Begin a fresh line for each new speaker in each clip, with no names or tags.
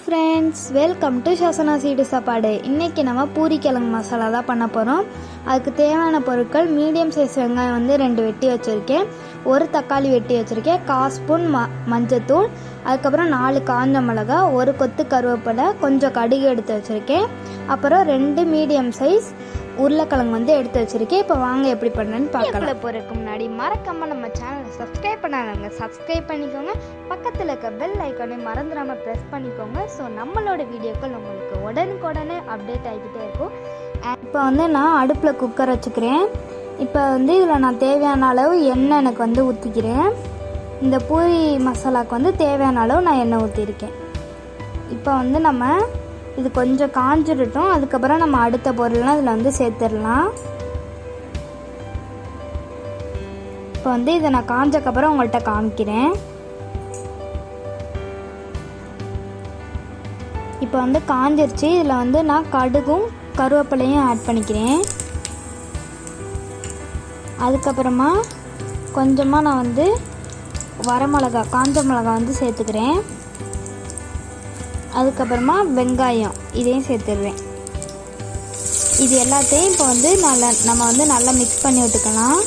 Friends welcome to சசனா சீடு சாப்பாடு இன்றைக்கி நம்ம பூரி கிழங்கு மசாலா தான் பண்ண போகிறோம் அதுக்கு தேவையான பொருட்கள் மீடியம் சைஸ் வெங்காயம் வந்து ரெண்டு வெட்டி வச்சுருக்கேன். ஒரு தக்காளி வெட்டி வச்சுருக்கேன். கால் ஸ்பூன் ம மஞ்சத்தூள். அதுக்கப்புறம் நாலு காஞ்ச மிளகா ஒரு கொத்து கருவேப்பிலை கொஞ்சம் கடுகு எடுத்து வச்சுருக்கேன். அப்புறம் ரெண்டு மீடியம் சைஸ் உருளைக்கிழங்கு வந்து எடுத்து வச்சுருக்கேன். இப்போ வாங்க எப்படி பண்ணுறேன்னு பார்க்கலாம். போகிறதுக்கு முன்னாடி மறக்காமல் நம்ம சேனலை சப்ஸ்கிரைப் பண்ணாதவங்க சப்ஸ்கிரைப் பண்ணிக்கோங்க. பக்கத்தில் இருக்க பெல் ஐக்கானே மறந்துடாமல் ப்ரெஸ் பண்ணிக்கோங்க. ஸோ நம்மளோட வீடியோக்கள் உங்களுக்கு உடனுக்குடனே அப்டேட் ஆகிக்கிட்டே இருக்கும். இப்போ வந்து நான் அடுப்பில் குக்கர் வச்சுக்கிறேன். இப்போ வந்து இதில் நான் தேவையான அளவு எண்ணெய் எனக்கு வந்து ஊற்றிக்கிறேன் இந்த பூரி மசாலாவுக்கு வந்து தேவையான அளவு நான் எண்ணெய் ஊற்றிருக்கேன் இப்போ வந்து நம்ம இது கொஞ்சம் காஞ்சிடட்டும். அதுக்கப்புறம் நம்ம அடுத்த பொருள்லாம் இதில் வந்து சேர்த்துடலாம். இப்போ வந்து இதை நான் காஞ்சக்கப்புறம் உங்கள்கிட்ட காமிக்கிறேன். இப்போ வந்து காஞ்சிருச்சு. இதில் வந்து நான் கடுகும் கருவேப்பிலையும் ஆட் பண்ணிக்கிறேன். அதுக்கப்புறமா கொஞ்சமாக நான் வந்து வரமிளகா காஞ்ச மிளகா வந்து சேர்த்துக்கிறேன். அதுக்கப்புறமா வெங்காயம் இதையும் சேர்த்துடுவேன் இது எல்லாத்தையும் இப்போ வந்து நல்லா நம்ம வந்து நல்லா மிக்ஸ் பண்ணி விட்டுக்கலாம்.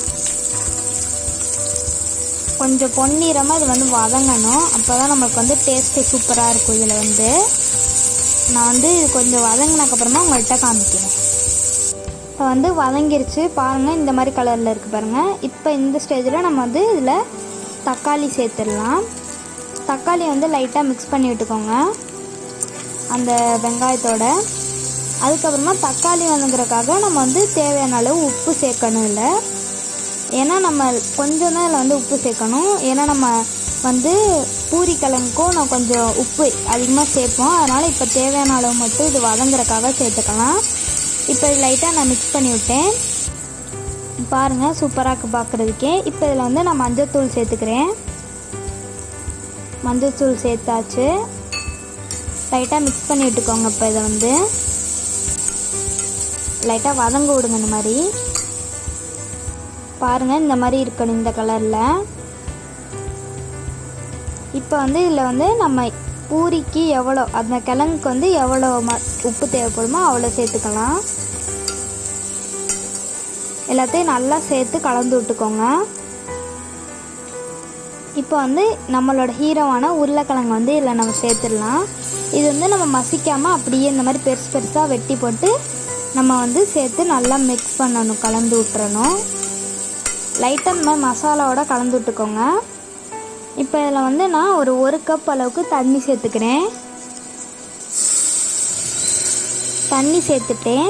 கொஞ்சம் பொன்னிறமாக இது வந்து வதங்கணும். அப்போ தான் நம்மளுக்கு வந்து டேஸ்ட்டு சூப்பராக இருக்கும் இதில் வந்து. நான் வந்து இது கொஞ்சம் வதங்கினக்கப்புறமா உங்கள்கிட்ட காமிக்கிறேன். இப்போ வந்து வதங்கிருச்சு. பாருங்கள் இந்த மாதிரி கலரில் இருக்குது பாருங்கள் இப்போ இந்த ஸ்டேஜில் நம்ம வந்து இதில் தக்காளி சேர்த்துடலாம். தக்காளி வந்து லைட்டாக மிக்ஸ் பண்ணி விட்டுக்கோங்க. அந்த வெங்காயத்தோட. அதுக்கப்புறமா தக்காளி வதங்குறதுக்காக நம்ம வந்து தேவையான அளவு உப்பு சேர்க்கணும் இல்லை ஏன்னா நம்ம கொஞ்சம் தான் இதில் வந்து உப்பு சேர்க்கணும். ஏன்னா நம்ம வந்து பூரி கிழங்குக்கும் நான் கொஞ்சம் உப்பு அதிகமாக சேர்ப்போம். அதனால் இப்போ தேவையான அளவு மட்டும் இது வதங்குறதுக்காக சேர்த்துக்கலாம். இப்போ லைட்டாக நான் மிக்ஸ் பண்ணி விட்டேன். பாருங்கள் சூப்பராக இருக்குது பார்க்குறதுக்கே. இப்போ இதில் வந்து நான் மஞ்சத்தூள் சேர்த்துக்கிறேன். மஞ்சத்தூள் சேர்த்தாச்சு. லைட்டாக மிக்ஸ் பண்ணி விட்டுக்கோங்க இப்போ இதை வந்து. லைட்டாக வதங்க விடுங்க இந்த மாதிரி. பாருங்கள் இந்த மாதிரி இருக்கணும் இந்த கலரில் இப்போ வந்து இதில் வந்து நம்ம பூரிக்கு எவ்வளோ அந்த கிழங்குக்கு வந்து எவ்வளோ ம உப்பு தேவைப்படுமோ அவ்வளோ சேர்த்துக்கலாம். எல்லாத்தையும் நல்லா சேர்த்து கலந்து விட்டுக்கோங்க. இப்போ வந்து நம்மளோட ஹீரோவான உருளைக்கிழங்கு வந்து இதில் நம்ம சேர்த்துடலாம். இது வந்து நம்ம மசிக்காமல் அப்படியே இந்த மாதிரி பெருசு பெருசாக வெட்டி போட்டு நம்ம வந்து சேர்த்து நல்லா மிக்ஸ் பண்ணணும் கலந்து விட்டுறணும் லைட்டாக இந்த மாதிரி மசாலாவோட கலந்து விட்டுக்கோங்க. இப்போ இதில் வந்து நான் ஒரு ஒரு கப் அளவுக்கு தண்ணி சேர்த்துக்கிறேன். தண்ணி சேர்த்துட்டேன்.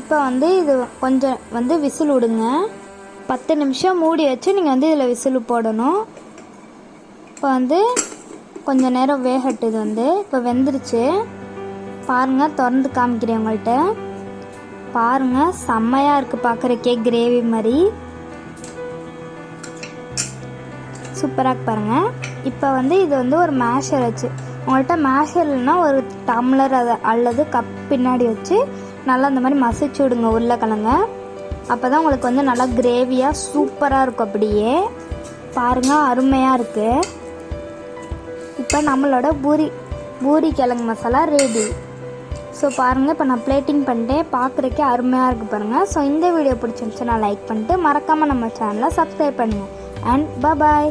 இப்போ வந்து இது கொஞ்சம் வந்து விசில் விடுங்க. பத்து நிமிஷம் மூடி வச்சு நீங்கள் வந்து இதில் விசில் போடணும். இப்போ வந்து கொஞ்சம் நேரம் வேகட்டு இது வந்து. இப்போ வெந்துருச்சு. பாருங்கள் திறந்து காமிக்கிறேன் உங்கள்கிட்ட பாருங்கள் செம்மையாக இருக்குது பார்க்குறக்கே கிரேவி மாதிரி. சூப்பராக பாருங்கள் இப்போ வந்து இது வந்து ஒரு மேஷர் வச்சு உங்கள்கிட்ட மேஷர் இல்லைன்னா ஒரு டம்ளர் அதை அல்லது கப் பின்னாடி வச்சு நல்லா அந்த மாதிரி மசிச்சு விடுங்க உருளைக்கிழங்க. அப்போ தான் உங்களுக்கு வந்து நல்லா கிரேவியாக சூப்பராக இருக்கும் அப்படியே. பாருங்கள் அருமையாக இருக்குது இப்போ நம்மளோட பூரி பூரி கிழங்கு மசாலா ரெடி ஸோ பாருங்கள் இப்போ நான் பிளேட்டிங் பண்ணிட்டேன். பார்க்குறக்கே அருமையாக இருக்குது பாருங்கள் ஸோ இந்த வீடியோ பிடிச்சிருந்துச்சுன்னா லைக் பண்ணிட்டு மறக்காமல் நம்ம சேனலை சப்ஸ்கிரைப் பண்ணுங்கள் அண்ட் பாய்